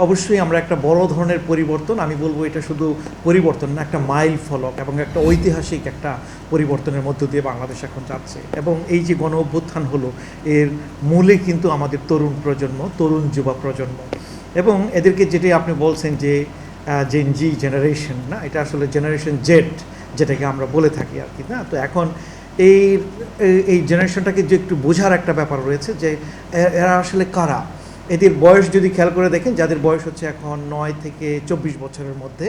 অবশ্যই আমরা একটা বড় ধরনের পরিবর্তন, আমি বলব এটা শুধু পরিবর্তন না, একটা মাইল ফলক এবং একটা ঐতিহাসিক একটা পরিবর্তনের মধ্য দিয়ে বাংলাদেশ এখন যাচ্ছে। এবং এই যে গণ অভ্যুত্থান হলো, এর মূলে কিন্তু আমাদের তরুণ প্রজন্ম, তরুণ যুবা প্রজন্ম। এবং এদেরকে যেটি আপনি বলছেন যে জেন জি জেনারেশন না, এটা আসলে জেনারেশন জেড যেটাকে আমরা বলে থাকি আর কি, না? তো এখন এই, এই- এই জেনারেশনটাকে যে একটু বোঝার একটা ব্যাপার রয়েছে যে এরা আসলে কারা? এদের বয়স যদি খেয়াল করে দেখেন, যাদের বয়স হচ্ছে এখন নয় থেকে চব্বিশ বছরের মধ্যে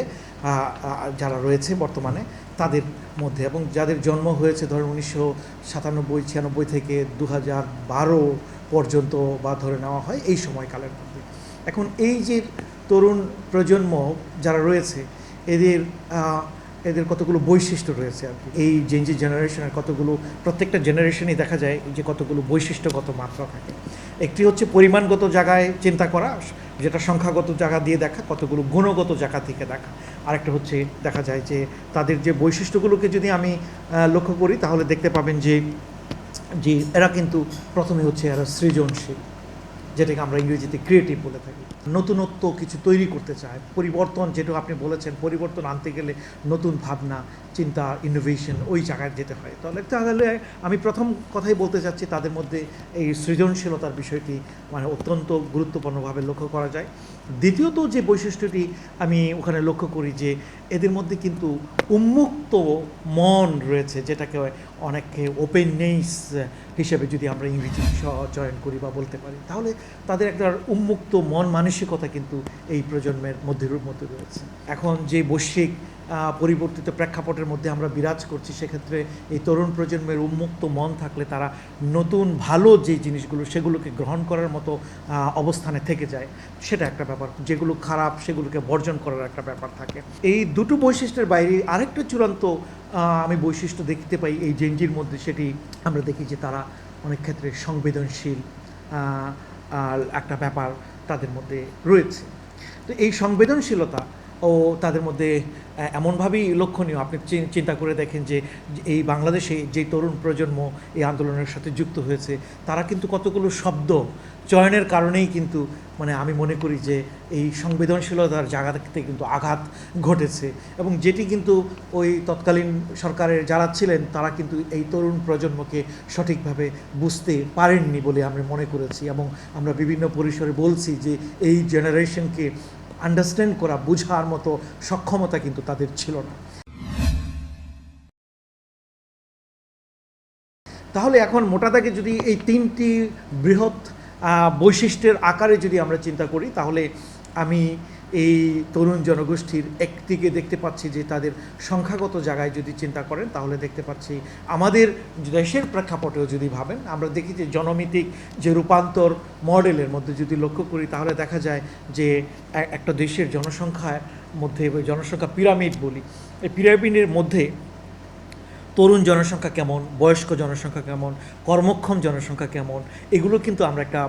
যারা রয়েছে বর্তমানে, তাদের মধ্যে। এবং যাদের জন্ম হয়েছে ধরুন উনিশশো সাতানব্বই, ছিয়ানব্বই থেকে দু হাজার বারো পর্যন্ত বা ধরে নেওয়া হয় এই সময়কালের মধ্যে। এখন এই যে তরুণ প্রজন্ম যারা রয়েছে, এদের এদের কতগুলো বৈশিষ্ট্য রয়েছে আর কি। এই জেনজি জেনারেশনের কতগুলো, প্রত্যেকটা জেনারেশনই দেখা যায় যে কতগুলো বৈশিষ্ট্যগত মাত্রা থাকে। একটি হচ্ছে পরিমাণগত জায়গায় চিন্তা করা, যেটা সংখ্যাগত জায়গা দিয়ে দেখা, কতগুলো গুণগত জায়গা থেকে দেখা। আরেকটা হচ্ছে দেখা যায় যে তাদের যে বৈশিষ্ট্যগুলোকে যদি আমি লক্ষ্য করি, তাহলে দেখতে পাবেন যে যে এরা কিন্তু প্রথমে হচ্ছে এরা সৃজনশীল, যেটাকে আমরা ইংরেজিতে ক্রিয়েটিভ বলে থাকি। নতুনত্ব কিছু তৈরি করতে চায়, পরিবর্তন যেটা আপনি বলেছেন, পরিবর্তন আনতে গেলে নতুন ভাবনা, চিন্তা ইনোভেশন ওই জায়গায় যেতে হয়। তাহলে তাহলে আমি প্রথম কথাই বলতে চাচ্ছি, তাদের মধ্যে এই সৃজনশীলতার বিষয়টি মানে অত্যন্ত গুরুত্বপূর্ণভাবে লক্ষ্য করা যায়। দ্বিতীয়ত যে বৈশিষ্ট্যটি আমি ওখানে লক্ষ্য করি যে, এদের মধ্যে কিন্তু উন্মুক্ত মন রয়েছে, যেটাকে অনেককে ওপেননেস হিসেবে যদি আমরা ইংরেজি চয়ন করি বা বলতে পারি। তাহলে তাদের একটা উন্মুক্ত মন মানসিকতা কিন্তু এই প্রজন্মের মধ্যে মধ্যে রয়েছে। এখন যে বৈশ্বিক পরিবর্তিত প্রেক্ষাপটের মধ্যে আমরা বিরাজ করছি, সেক্ষেত্রে এই তরুণ প্রজন্মের উন্মুক্ত মন থাকলে তারা নতুন, ভালো যে জিনিসগুলো সেগুলোকে গ্রহণ করার মতো অবস্থানে থেকে যায়। সেটা একটা ব্যাপার। যেগুলো খারাপ, সেগুলোকে বর্জন করার একটা ব্যাপার থাকে। এই দুটো বৈশিষ্ট্যের বাইরে আরেকটা চূড়ান্ত আমি বৈশিষ্ট্য দেখতে পাই এই জেনজির মধ্যে, সেটি আমরা দেখি যে তারা অনেক ক্ষেত্রে সংবেদনশীল একটা ব্যাপার। তাদের মধ্যে রয়েছে। তো এই সংবেদনশীলতা ও তাদের মধ্যে এমনভাবেই লক্ষণীয়। আপনি চিন্তা করে দেখেন যে এই বাংলাদেশে যে তরুণ প্রজন্ম এই আন্দোলনের সাথে যুক্ত হয়েছে, তারা কিন্তু কতগুলো শব্দ চয়নের কারণেই কিন্তু মানে আমি মনে করি যে এই সংবেদনশীলতার জায়গা থেকে কিন্তু আঘাত ঘটেছে। এবং যেটি কিন্তু ওই তৎকালীন সরকারের যারা ছিলেন, তারা কিন্তু এই তরুণ প্রজন্মকে সঠিকভাবে বুঝতে পারেননি বলে আমরা মনে করেছি। এবং আমরা বিভিন্ন পরিসরে বলছি যে, এই জেনারেশনকে আন্ডারস্ট্যান্ড করা, বোঝার মতো সক্ষমতা কিন্তু তাদের ছিল না। তাহলে এখন মোটা দাগে যদি এই তিনটি বৃহৎ বৈশিষ্ট্যের আকারে যদি আমরা চিন্তা করি, তাহলে আমি এই তরুণ জনগোষ্ঠীর একদিকে দেখতে পাচ্ছি যে তাদের সংখ্যাগত জায়গায় যদি চিন্তা করেন, তাহলে দেখতে পাচ্ছি আমাদের দেশের প্রেক্ষাপটেও যদি ভাবেন, আমরা দেখি যে জনমিতিক যে রূপান্তর মডেলের মধ্যে যদি লক্ষ্য করি, তাহলে দেখা যায় যে একটা দেশের জনসংখ্যার মধ্যে জনসংখ্যা পিরামিড বলি, এই পিরামিডের মধ্যে তরুণ জনসংখ্যা কেমন, বয়স্ক জনসংখ্যা কেমন, কর্মক্ষম জনসংখ্যা কেমন, এগুলো কিন্তু আমরা একটা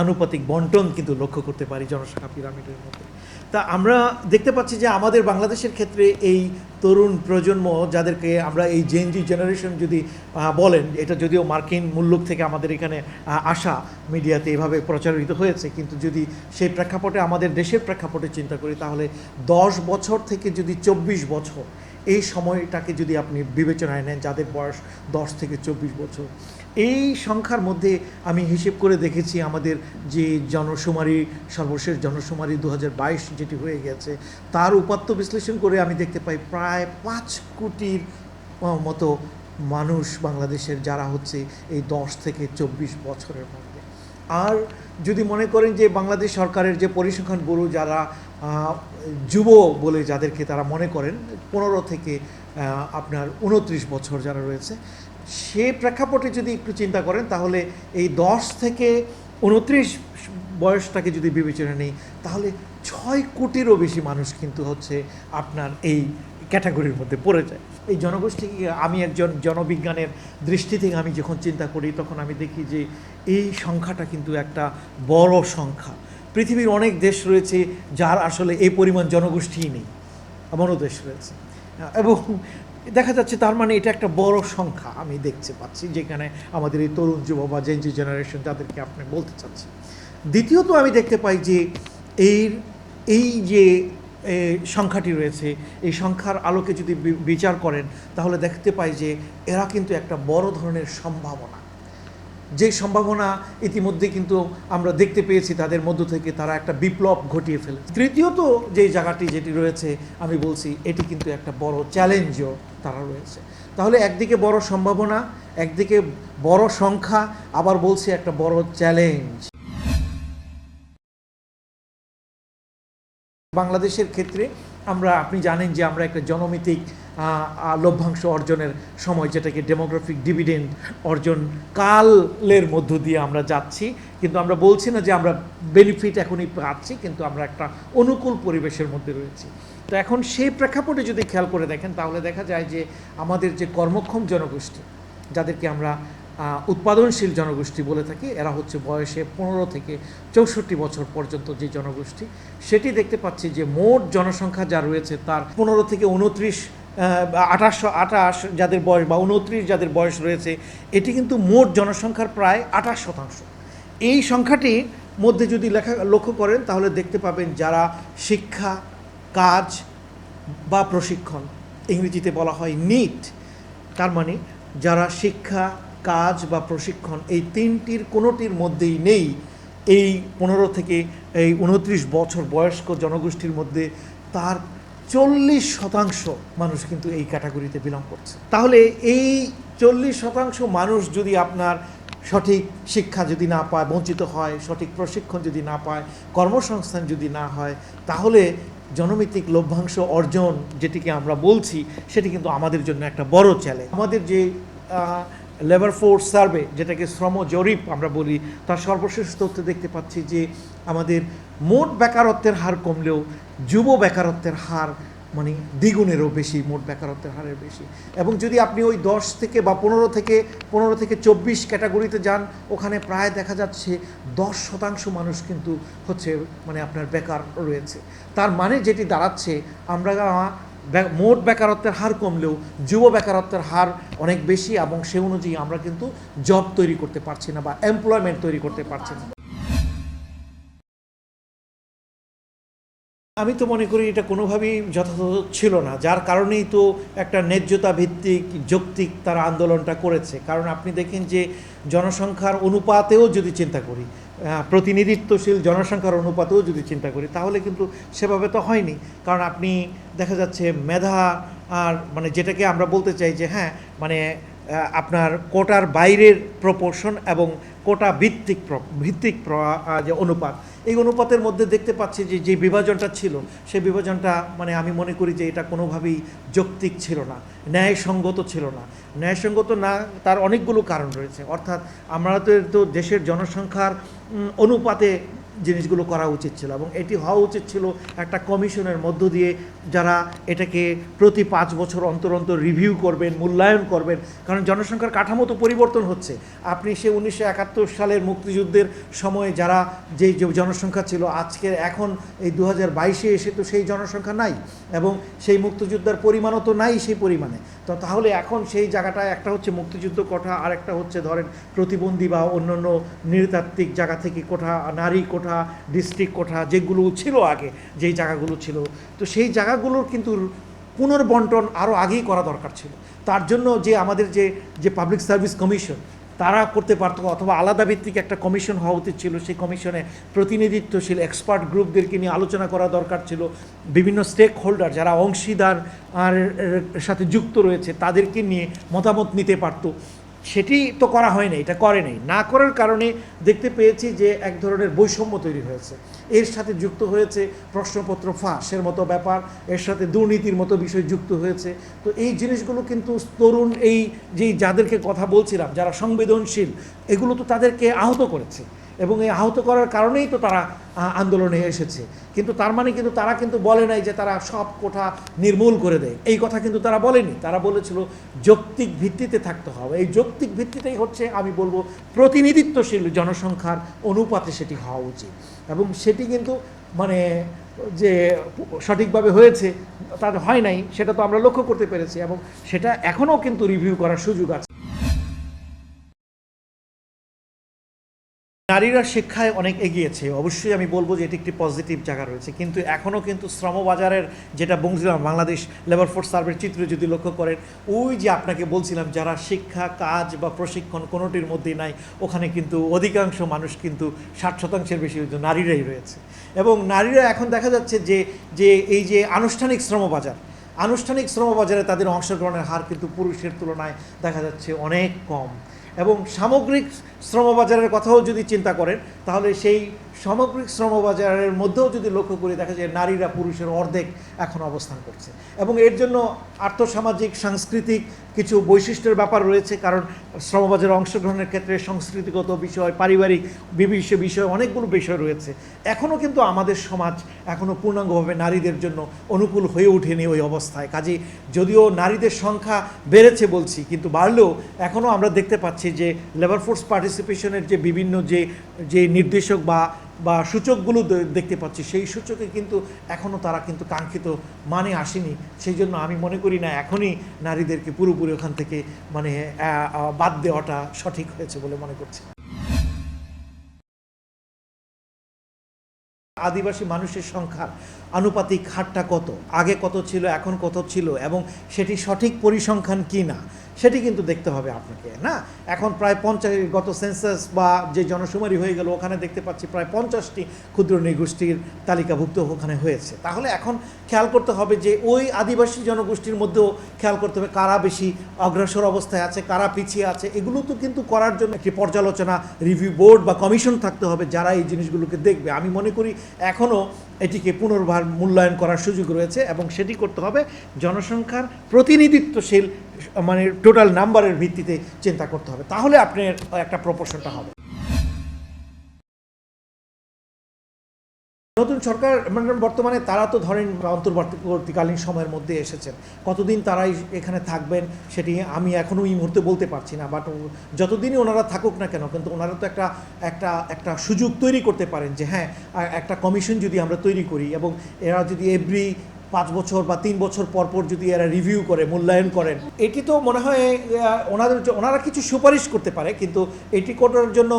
আনুপাতিক বন্টন কিন্তু লক্ষ্য করতে পারি জনসংখ্যা পিরামিডের মধ্যে। তা আমরা দেখতে পাচ্ছি যে আমাদের বাংলাদেশের ক্ষেত্রে এই তরুণ প্রজন্ম যাদেরকে আমরা এই জেনজি জেনারেশন যদি বলেন, এটা যদিও মার্কিন মূল্যক থেকে আমাদের এখানে আসা মিডিয়াতে এভাবে প্রচারিত হয়েছে, কিন্তু যদি সেই প্রেক্ষাপটে, আমাদের দেশের প্রেক্ষাপটে চিন্তা করি, তাহলে দশ বছর থেকে যদি চব্বিশ বছর, এই সময়টাকে যদি আপনি বিবেচনায় নেন, যাদের বয়স দশ থেকে চব্বিশ বছর এই সংখ্যার মধ্যে আমি হিসেব করে দেখেছি আমাদের যে জনশুমারি সর্বশেষ জনশুমারি দু হাজার বাইশ যেটি হয়ে গেছে, তার উপাত্ত বিশ্লেষণ করে আমি দেখতে পাই প্রায় পাঁচ কোটির মতো মানুষ বাংলাদেশের যারা হচ্ছে এই দশ থেকে চব্বিশ বছরের মধ্যে। আর যদি মনে করেন যে বাংলাদেশ সরকারের যে পরিসংখ্যান গুরু যারা যুব বলে যাদেরকে তারা মনে করেন, পনেরো থেকে আপনার উনত্রিশ বছর যারা রয়েছে, সে প্রেক্ষাপটে যদি একটু চিন্তা করেন, তাহলে এই দশ থেকে উনত্রিশ বয়সটাকে যদি বিবেচনা নেই, তাহলে ছয় কোটিরও বেশি মানুষ কিন্তু হচ্ছে আপনার এই ক্যাটাগরির মধ্যে পড়ে যায়। এই জনগোষ্ঠীকে আমি একজন জনবিজ্ঞানের দৃষ্টি থেকে আমি যখন চিন্তা করি, তখন আমি দেখি যে এই সংখ্যাটা কিন্তু একটা বড় সংখ্যা। পৃথিবীর অনেক দেশ রয়েছে যার আসলে এই পরিমাণ জনগোষ্ঠীই নেই, এমনও দেশ রয়েছে। এবং দেখা যাচ্ছে তার মানে এটা একটা বড় সংখ্যা আমি দেখতে পাচ্ছি, যেখানে আমাদের এই তরুণ যুব বা জেনজি জেনারেশন তাদেরকে আপনি বলতে চাচ্ছি দ্বিতীয়ত আমি দেখতে পাই যে এই এই যে সংখ্যাটি রয়েছে, এই সংখ্যার আলোকে যদি বিচার করেন, তাহলে দেখতে পাই যে এরা কিন্তু একটা বড় ধরনের সম্ভাবনা। যে সম্ভাবনা ইতিমধ্যে কিন্তু আমরা দেখতে পেয়েছি, তাদের মধ্য থেকে তারা একটা বিপ্লব ঘটিয়ে ফেলে। তৃতীয়ত যে জায়গাটি যেটি রয়েছে, আমি বলছি, এটি কিন্তু একটা বড় চ্যালেঞ্জও তারা রয়েছে। তাহলে একদিকে বড় সম্ভাবনা, একদিকে বড় সংখ্যা, আবার বলছি একটা বড় চ্যালেঞ্জ। বাংলাদেশের ক্ষেত্রে আমরা, আপনি জানেন যে আমরা একটা জনমিতিক লভ্যাংশ অর্জনের সময় যেটাকে ডেমোগ্রাফিক ডিভিডেন্ড অর্জন কালের মধ্য দিয়ে আমরা যাচ্ছি। কিন্তু আমরা বলছি না যে আমরা বেনিফিট এখনই পাচ্ছি, কিন্তু আমরা একটা অনুকূল পরিবেশের মধ্যে রয়েছি। তো এখন সেই প্রেক্ষাপটে যদি খেয়াল করে দেখেন, তাহলে দেখা যায় যে আমাদের যে কর্মক্ষম জনগোষ্ঠী, যাদেরকে আমরা উৎপাদনশীল জনগোষ্ঠী বলে থাকি, এরা হচ্ছে বয়সে পনেরো থেকে চৌষট্টি বছর পর্যন্ত যে জনগোষ্ঠী, সেটি দেখতে পাচ্ছি যে মোট জনসংখ্যা যা রয়েছে তার পনেরো থেকে উনত্রিশ আঠাশশো আঠাশ যাদের বয়স বা উনত্রিশ যাদের বয়স রয়েছে, এটি কিন্তু মোট জনসংখ্যার প্রায় আঠাশ শতাংশ। এই সংখ্যাটির মধ্যে যদি লেখা, লক্ষ্য করেন, তাহলে দেখতে পাবেন যারা শিক্ষা, কাজ বা প্রশিক্ষণ, ইংরেজিতে বলা হয় নিট, তার মানে যারা শিক্ষা, কাজ বা প্রশিক্ষণ, এই তিনটির কোনোটির মধ্যেই নেই। এই পনেরো থেকে এই উনত্রিশ বছর বয়স্ক জনগোষ্ঠীর মধ্যে তার চল্লিশ শতাংশ মানুষ কিন্তু এই ক্যাটাগরিতে বিলং করছে। তাহলে এই চল্লিশ শতাংশ মানুষ যদি আপনার সঠিক শিক্ষা যদি না পায়, বঞ্চিত হয়, সঠিক প্রশিক্ষণ যদি না পায়, কর্মসংস্থান যদি না হয়, তাহলে জনমিতিক লভ্যাংশ অর্জন যেটিকে আমরা বলছি, সেটি কিন্তু আমাদের জন্য একটা বড় চ্যালেঞ্জ আমাদের যে লেবার ফোর্স সার্ভে যেটাকে শ্রম জরিপ আমরা বলি, তার সর্বশেষ তথ্য দেখতে পাচ্ছি যে আমাদের মোট বেকারত্বের হার কমলেও যুব বেকারত্বের হার মানে দ্বিগুণেরও বেশি, মোট বেকারত্বের হারের বেশি। এবং যদি আপনি ওই দশ থেকে বা পনেরো থেকে পনেরো থেকে চব্বিশ ক্যাটাগরিতে যান, ওখানে প্রায় দেখা যাচ্ছে দশ শতাংশ মানুষ কিন্তু হচ্ছে মানে আপনার বেকার রয়েছে। তার মানে যেটি দাঁড়াচ্ছে, আমরা মোট বেকারত্বের হার কমলেও যুব বেকারত্বের হার অনেক বেশি এবং সে অনুযায়ী আমরা কিন্তু জব তৈরি করতে পারছি না বা এমপ্লয়মেন্ট তৈরি করতে পারছি না। আমি তো মনে করি এটা কোনোভাবেই যথাযথ ছিল না, যার কারণেই তো একটা ন্যায্যতা ভিত্তিক যৌক্তিক তারা আন্দোলনটা করেছে। কারণ আপনি দেখেন যে জনসংখ্যার অনুপাতেও যদি চিন্তা করি প্রতিনিধিত্বশীল জনসংখ্যার অনুপাতেও যদি চিন্তা করি, তাহলে কিন্তু সেভাবে তো হয়নি। কারণ আপনি দেখা যাচ্ছে মেধা আর মানে যেটাকে আমরা বলতে চাই যে হ্যাঁ মানে আপনার কোটার বাইরের প্রপোর্শন এবং কোটা ভিত্তিক ভিত্তিক যে অনুপাত এই অনুপাতের মধ্যে দেখতে পাচ্ছি যে যে বিভাজনটা ছিল সেই বিভাজনটা মানে আমি মনে করি যে এটা কোনোভাবেই যৌক্তিক ছিল না, ন্যায়সঙ্গত ছিল না। ন্যায়সঙ্গত না, তার অনেকগুলো কারণ রয়েছে। অর্থাৎ আমরা তো দেশের জনসংখ্যার অনুপাতে জিনিসগুলো করা উচিত ছিল এবং এটি হওয়া উচিত ছিল একটা কমিশনের মধ্য দিয়ে যারা এটাকে প্রতি পাঁচ বছর অন্তর অন্তর রিভিউ করবেন, মূল্যায়ন করবেন। কারণ জনসংখ্যার কাঠামো তো পরিবর্তন হচ্ছে। আপনি সে উনিশশো একাত্তর সালের মুক্তিযুদ্ধের সময় যারা যে জনসংখ্যা ছিল আজকে এখন এই দু হাজার বাইশে এসে তো সেই জনসংখ্যা নাই এবং সেই মুক্তিযোদ্ধার পরিমাণও তো নাই সেই পরিমাণে। তো তাহলে এখন সেই জায়গাটায় একটা হচ্ছে মুক্তিযুদ্ধ কোঠা আর একটা হচ্ছে ধরেন প্রতিবন্ধী বা অন্যান্য নৃতাত্ত্বিক জায়গা থেকে কোঠা, নারী কোঠা ডিস্ট্রিক্ট কোঠা, যেগুলো ছিল আগে, যেই জায়গাগুলো ছিল। তো সেই জায়গাগুলোর কিন্তু পুনর্বন্টন আরও আগেই করা দরকার ছিল। তার জন্য যে আমাদের যে যে পাবলিক সার্ভিস কমিশন তারা করতে পারতো অথবা আলাদা ভিত্তিক একটা কমিশন হওয়া উচিত ছিল। সেই কমিশনে প্রতিনিধিত্বশীল এক্সপার্ট গ্রুপদেরকে নিয়ে আলোচনা করা দরকার ছিল। বিভিন্ন স্টেক হোল্ডার যারা অংশীদার আর সাথে যুক্ত রয়েছে, তাদেরকে নিয়ে মতামত নিতে পারতো। সেটি তো করা হয়নি এটা করে নাই। না করার কারণে দেখতে পেয়েছি যে এক ধরনের বৈষম্য তৈরি হয়েছে। এর সাথে যুক্ত হয়েছে প্রশ্নপত্র ফাঁসের মতো ব্যাপার, এর সাথে দুর্নীতির মতো বিষয় যুক্ত হয়েছে। তো এই জিনিসগুলো কিন্তু তরুণ, এই যে যাদেরকে কথা বলছিলাম, যারা সংবেদনশীল, এগুলো তো তাদেরকে আহত করেছে। এবং এই আহত করার কারণেই তো তারা আন্দোলনে এসেছে। কিন্তু তার মানে কিন্তু তারা কিন্তু বলে নাই যে তারা সব কোঠা নির্মূল করে দেয়। এই কথা কিন্তু তারা বলেনি। তারা বলেছিল যৌক্তিক ভিত্তিতে থাকতে হবে। এই যৌক্তিক ভিত্তিতেই হচ্ছে, আমি বলব, প্রতিনিধিত্বশীল জনসংখ্যার অনুপাতে সেটি হওয়া উচিত। এবং সেটি কিন্তু মানে যে সঠিকভাবে হয়েছে, তার হয় নাই, সেটা তো আমরা লক্ষ্য করতে পেরেছি। এবং সেটা এখনও কিন্তু রিভিউ করার সুযোগ আছে। নারীরা শিক্ষায় অনেক এগিয়েছে। অবশ্যই আমি বলব যে এটি একটি পজিটিভ জায়গা রয়েছে। কিন্তু এখনও কিন্তু শ্রমবাজারের যেটা বলছিলাম, বাংলাদেশ লেবার ফোর্স সার্ভের চিত্র যদি লক্ষ্য করেন, ওই যে আপনাকে বলছিলাম, যারা শিক্ষা, কাজ বা প্রশিক্ষণ কোনোটির মধ্যেই নাই, ওখানে কিন্তু অধিকাংশ মানুষ কিন্তু ষাট শতাংশের বেশি নারীরাই রয়েছে। এবং নারীরা এখন দেখা যাচ্ছে যে যে এই যে আনুষ্ঠানিক শ্রমবাজার, আনুষ্ঠানিক শ্রমবাজারে তাদের অংশগ্রহণের হার কিন্তু পুরুষের তুলনায় দেখা যাচ্ছে অনেক কম। এবং সামগ্রিক শ্রমবাজারের কথাও যদি চিন্তা করেন, তাহলে সেই সামগ্রিক শ্রমবাজারের মধ্যেও যদি লক্ষ্য করি, দেখা যায় নারীরা পুরুষের অর্ধেক এখন অবস্থান করছে। এবং এর জন্য আর্থসামাজিক, সাংস্কৃতিক কিছু বৈশিষ্ট্যের ব্যাপার রয়েছে, কারণ শ্রমবাজারে অংশগ্রহণের ক্ষেত্রে সংস্কৃতিগত বিষয়, পারিবারিক বিভিন্ন বিষয়, অনেকগুলো বিষয় রয়েছে। এখনও কিন্তু আমাদের সমাজ এখনও পূর্ণাঙ্গভাবে নারীদের জন্য অনুকূল হয়ে ওঠেনি ওই অবস্থায়। কাজে যদিও নারীদের সংখ্যা বেড়েছে বলছি, কিন্তু বাড়লেও এখনও আমরা দেখতে পাচ্ছি যে লেবার ফোর্স পার্টিসিপেশনের যে বিভিন্ন যে যে নির্দেশক বা বা সূচকগুলো দেখতে পাচ্ছি, সেই সূচকে কিন্তু এখনও তারা কিন্তু কাঙ্ক্ষিত মানে আসেনি। সেই জন্য আমি মনে করি না এখনই নারীদেরকে পুরোপুরি ওখান থেকে মানে বাদ দেওয়াটা সঠিক হয়েছে বলে মনে করছি। আদিবাসী মানুষের সংখ্যার আনুপাতিক হারটা কত? আগে কত ছিল, এখন কত ছিল? এবং সেটি সঠিক পরিসংখ্যান কি না? সেটি কিন্তু দেখতে হবে আপনাকে, না? এখন প্রায় পঞ্চাশ, গত সেন্সাস বা যে জনশুমারি হয়ে গেল, ওখানে দেখতে পাচ্ছি প্রায় পঞ্চাশটি ক্ষুদ্র নৃগোষ্ঠীর তালিকাভুক্ত ওখানে হয়েছে। তাহলে এখন খেয়াল করতে হবে যে ওই আদিবাসী জনগোষ্ঠীর মধ্যেও খেয়াল করতে হবে কারা বেশি অগ্রসর অবস্থায় আছে, কারা পিছিয়ে আছে। এগুলো তো কিন্তু করার জন্য একটি পর্যালোচনা রিভিউ বোর্ড বা কমিশন থাকতে হবে যারা এই জিনিসগুলোকে দেখবে। আমি মনে করি এখনও এটিকে পুনর্বার মূল্যায়ন করার সুযোগ রয়েছে এবং সেটি করতে হবে জনসংখ্যার প্রতিনিধিত্বশীল মানে টোটাল নাম্বারের ভিত্তিতে চিন্তা করতে হবে। তাহলে আপনার একটা প্রপোর্শনটা হবে। নতুন সরকার মানে বর্তমানে তারা তো ধরেন অন্তর্বর্তীকালীন সময়ের মধ্যে এসেছেন। কতদিন তারাই এখানে থাকবেন সেটি আমি এখনও এই মুহূর্তে বলতে পারছি না বাট যতদিনই ওনারা থাকুক না কেন, কিন্তু ওনারা তো একটা একটা একটা সুযোগ তৈরি করতে পারেন যে হ্যাঁ একটা কমিশন যদি আমরা তৈরি করি এবং এরা যদি এভরি পাঁচ বছর বা তিন বছর পর পর যদি এরা রিভিউ করে, মূল্যায়ন করেন, এটি তো মনে হয় ওনাদের ওনারা কিছু সুপারিশ করতে পারে, কিন্তু এটি করার জন্য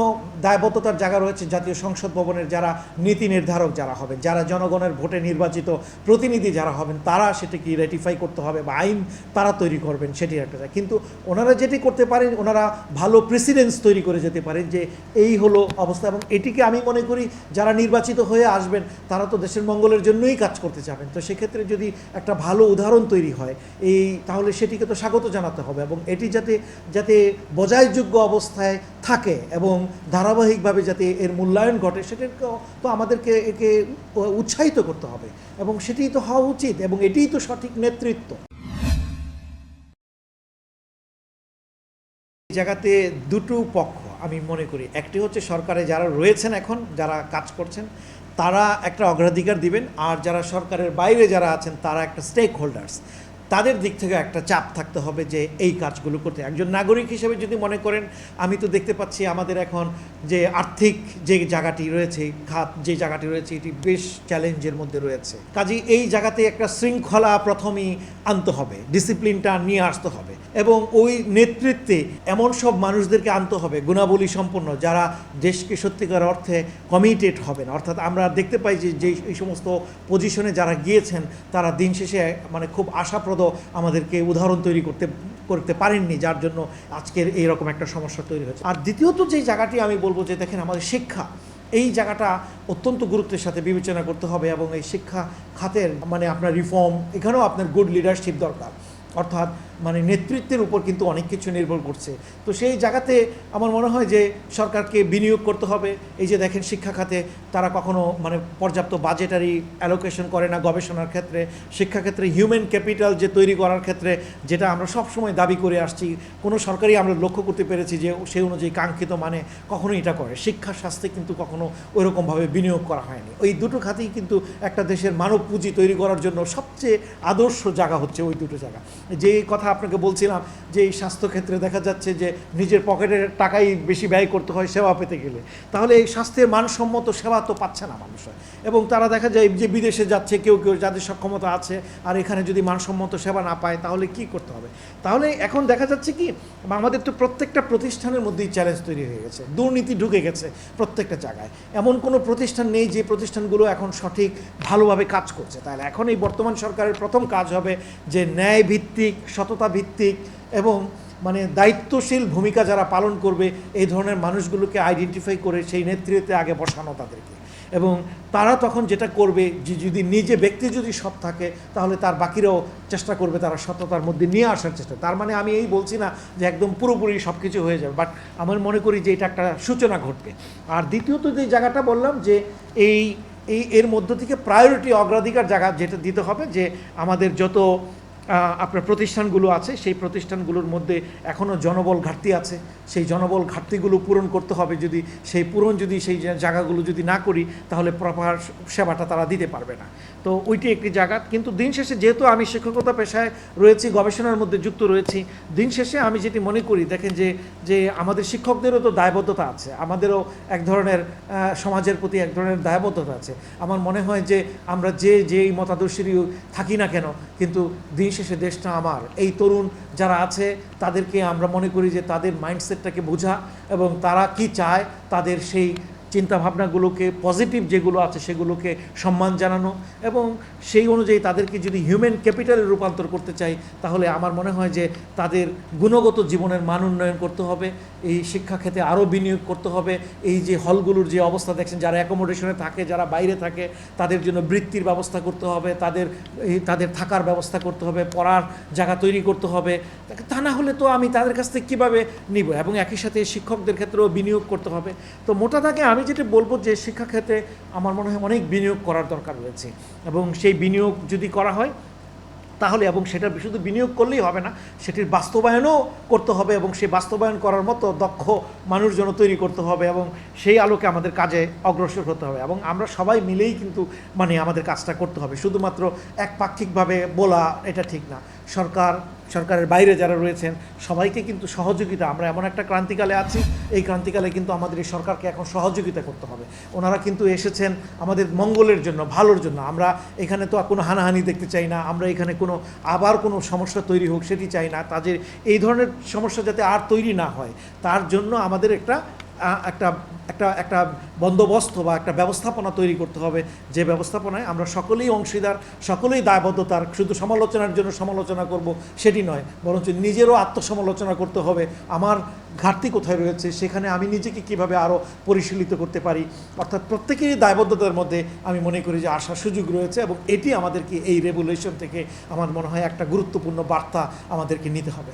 দায়বদ্ধতার জায়গা রয়েছে জাতীয় সংসদ ভবনের যারা নীতি নির্ধারক যারা হবেন, যারা জনগণের ভোটে নির্বাচিত প্রতিনিধি যারা হবেন, তারা সেটিকে রেটিফাই করতে হবে বা আইন তারা তৈরি করবেন, সেটি একটা কিন্তু ওনারা যেটি করতে পারেন, ওনারা ভালো প্রেসিডেন্স তৈরি করে যেতে পারেন যে এই হলো অবস্থা এবং এটিকে আমি মনে করি, যারা নির্বাচিত হয়ে আসবেন, তারা তো দেশের মঙ্গলের জন্যই কাজ করতে চাবেন তো সেক্ষেত্রে যদি একটা ভালো উদাহরণ তৈরি হয়, এই তাহলে সেটিকে তো স্বাগত জানাতে হবে এবং এটি যাতে যাতে বজায়যোগ্য অবস্থায় থাকে এবং ধারাবাহিকভাবে যাতে এর মূল্যায়ন ঘটে সেটাকেও তো আমাদেরকে একে উৎসাহিত করতে হবে এবং সেটিই তো হওয়া উচিত এবং এটিই তো সঠিক নেতৃত্ব। জায়গাতে দুটো পক্ষ আমি মনে করি, একটি হচ্ছে সরকারে যারা রয়েছেন এখন, যারা কাজ করছেন তারা একটা অগ্রাধিকার দিবেন, আর যারা সরকারের বাইরে যারা আছেন, তারা একটা স্টেক হোল্ডার্স তাদের দিক থেকে একটা চাপ থাকতে হবে যে এই কাজগুলো করতে। একজন নাগরিক হিসেবে যদি মনে করেন, আমি তো দেখতে পাচ্ছি আমাদের এখন যে আর্থিক যে জায়গাটি রয়েছে, খাত যে জায়গাটি রয়েছে, এটি বেশ চ্যালেঞ্জের মধ্যে রয়েছে। কাজেই এই জায়গাতে একটা শৃঙ্খলা প্রথমেই আনতে হবে ডিসিপ্লিনটা নিয়ে আসতে হবে। এবং ওই নেতৃত্বে এমন সব মানুষদেরকে আনতে হবে, গুণাবলী সম্পন্ন, যারা দেশকে সত্যিকার অর্থে কমিটেড হবেন। অর্থাৎ আমরা দেখতে পাই যে যে এই সমস্ত পজিশনে যারা গিয়েছেন, তারা দিন শেষে মানে খুব আশাপ্রদ আমাদেরকে উদাহরণ তৈরি করতে করতে পারেননি, যার জন্য আজকের এইরকম একটা সমস্যা তৈরি হয়েছে। আর দ্বিতীয়ত যে জায়গাটি আমি বলব যে, দেখেন আমাদের শিক্ষা, এই জায়গাটা অত্যন্ত গুরুত্বের সাথে বিবেচনা করতে হবে এবং এই শিক্ষা খাতের মানে আপনার রিফর্ম এখানেও আপনার গুড লিডারশিপ দরকার। অর্থাৎ মানে নেতৃত্বের উপর কিন্তু অনেক কিছু নির্ভর করছে। তো সেই জায়গাতে আমার মনে হয় যে সরকারকে বিনিয়োগ করতে হবে। এই যে দেখেন শিক্ষা খাতে তারা কখনো মানে পর্যাপ্ত বাজেটারি অ্যালোকেশন করে না গবেষণার ক্ষেত্রে। শিক্ষাক্ষেত্রে হিউম্যান ক্যাপিটাল যে তৈরি করার ক্ষেত্রে যেটা আমরা সবসময় দাবি করে আসছি। কোনো সরকারই আমরা লক্ষ্য করতে পেরেছি যে সেই অনুযায়ী কাঙ্ক্ষিত মানে কখনো এটা করে। শিক্ষা স্বাস্থ্যে কিন্তু কখনো ওইরকমভাবে বিনিয়োগ করা হয়নি। ওই দুটো খাতেই কিন্তু একটা দেশের মানব পুঁজি তৈরি করার জন্য সবচেয়ে আদর্শ জায়গা হচ্ছে ওই দুটো জায়গা। যে কথা আপনাকে বলছিলাম যে এই স্বাস্থ্যক্ষেত্রে দেখা যাচ্ছে যে নিজের পকেটের টাকাই বেশি ব্যয় করতে হয় সেবা পেতে গেলে। তাহলে এই স্বাস্থ্যের মানসম্মত সেবা তো পাচ্ছে না মানুষ। এবং তারা দেখা যায় যে বিদেশে যাচ্ছে, কেউ কেউ যাদের সক্ষমতা আছে, আর এখানে যদি মানসম্মত সেবা না পায়, তাহলে কি করতে হবে? তাহলে এখন দেখা যাচ্ছে কি, আমাদের তো প্রত্যেকটা প্রতিষ্ঠানের মধ্যেই চ্যালেঞ্জ তৈরি হয়ে গেছে। দুর্নীতি ঢুকে গেছে প্রত্যেকটা জায়গায়। এমন কোনো প্রতিষ্ঠান নেই যে প্রতিষ্ঠানগুলো এখন সঠিক, ভালোভাবে কাজ করছে। তাহলে এখন এই বর্তমান সরকারের প্রথম কাজ হবে যে ন্যায় ভিত্তিক সততা ভিত্তিক এবং মানে দায়িত্বশীল ভূমিকা যারা পালন করবে, এই ধরনের মানুষগুলোকে আইডেন্টিফাই করে সেই নেতৃত্বে আগে বসানো তাদেরকে। এবং তারা তখন যেটা করবে, যে যদি নিজে ব্যক্তি যদি সৎ থাকে, তাহলে তার বাকিরাও চেষ্টা করবে তারা সততার মধ্যে নিয়ে আসার চেষ্টা। তার মানে আমি এই বলছি না যে একদম পুরোপুরি সব কিছু হয়ে যাবে বাট আমার মনে করি যে এটা একটা সূচনা ঘটবে। আর দ্বিতীয়ত যে জায়গাটা বললাম যে এই এই এর মধ্য থেকে প্রায়োরিটি অগ্রাধিকার জায়গা যেটা দিতে হবে, যে আমাদের যত আপনার প্রতিষ্ঠানগুলো আছে, সেই প্রতিষ্ঠানগুলোর মধ্যে এখনও জনবল ঘাটতি আছে। সেই জনবল ঘাটতিগুলো পূরণ করতে হবে যদি, সেই পূরণ যদি সেই জায়গাগুলো যদি না করি, তাহলে প্রপার সেবাটা তারা দিতে পারবে না। তো ওইটি একটি জায়গা। কিন্তু দিন শেষে যেহেতু আমি শিক্ষকতা পেশায় রয়েছি, গবেষণার মধ্যে যুক্ত রয়েছি, দিন শেষে আমি যেটি মনে করি, দেখেন যে যে আমাদের শিক্ষকদেরও তো দায়বদ্ধতা আছে। আমাদেরও এক ধরনের সমাজের প্রতি এক ধরনের দায়বদ্ধতা আছে। আমার মনে হয় যে, আমরা যে, যেই মতাদর্শেরই থাকি না কেন, কিন্তু দিন শেষে দেশটা আমার। এই তরুণ যারা আছে, তাদেরকে আমরা মনে করি যে তাদের মাইন্ডসেটটাকে বোঝা এবং তারা কি চায়, তাদের সেই চিন্তাভাবনাগুলোকে পজিটিভ যেগুলো আছে সেগুলোকে সম্মান জানানো এবং সেই অনুযায়ী তাদেরকে যদি হিউম্যান ক্যাপিটালে রূপান্তর করতে চাই, তাহলে আমার মনে হয় যে তাদের গুণগত জীবনের মান উন্নয়ন করতে হবে, এই শিক্ষাক্ষেত্রে আরও বিনিয়োগ করতে হবে, এই যে হলগুলোর যে অবস্থা দেখছেন, যারা অ্যাকোমোডেশনে থাকে, যারা বাইরে থাকে, তাদের জন্য বৃত্তির ব্যবস্থা করতে হবে, তাদের তাদের থাকার ব্যবস্থা করতে হবে, পড়ার জায়গা তৈরি করতে হবে, তা না হলে তো আমি তাদের কাছ থেকে কীভাবে নিব? এবং একই সাথে শিক্ষকদের ক্ষেত্রেও বিনিয়োগ করতে হবে। তো মোটা দাগে আমি যেটা বলব যে শিক্ষাক্ষেত্রে আমার মনে হয় অনেক বিনিয়োগ করার দরকার রয়েছে। এবং সেই বিনিয়োগ যদি করা হয়, তাহলে এবং সেটা শুধু বিনিয়োগ করলেই হবে না, সেটির বাস্তবায়নও করতে হবে এবং সেই বাস্তবায়ন করার মতো দক্ষ মানুষজন তৈরি করতে হবে এবং সেই আলোকে আমাদের কাজে অগ্রসর হতে হবে। এবং আমরা সবাই মিলেই কিন্তু মানে আমাদের কাজটা করতে হবে। শুধুমাত্র একপাক্ষিকভাবে বলা এটা ঠিক না। সরকার সরকারের বাইরে যারা রয়েছেন, সবাইকে কিন্তু সহযোগিতা, আমরা এমন একটা ক্রান্তিকালে আছি, এই ক্রান্তিকালে কিন্তু আমাদের এই সরকারকে এখন সহযোগিতা করতে হবে। ওনারা কিন্তু এসেছেন আমাদের মঙ্গলের জন্য, ভালোর জন্য। আমরা এখানে তো কোনো হানাহানি দেখতে চাই না, আমরা এখানে কোনো, আবার কোনো সমস্যা তৈরি হোক সেটি চাই না। তাদের এই ধরনের সমস্যা যাতে আর তৈরি না হয়, তার জন্য আমাদের একটা একটা একটা একটা বন্দোবস্ত বা একটা ব্যবস্থাপনা তৈরি করতে হবে। যে ব্যবস্থাপনায় আমরা সকলেই অংশীদার, সকলেই দায়বদ্ধতার, শুধু সমালোচনার জন্য সমালোচনা করব সেটি নয়, বরঞ্চ নিজেরও আত্মসমালোচনা করতে হবে। আমার ঘাটতি কোথায় রয়েছে, সেখানে আমি নিজেকে কীভাবে আরও পরিশীলিত করতে পারি? অর্থাৎ প্রত্যেকেরই দায়বদ্ধতার মধ্যে আমি মনে করি যে আসার সুযোগ রয়েছে এবং এটি আমাদেরকে এই রেগুলেশন থেকে, আমার মনে হয়, একটা গুরুত্বপূর্ণ বার্তা আমাদেরকে নিতে হবে।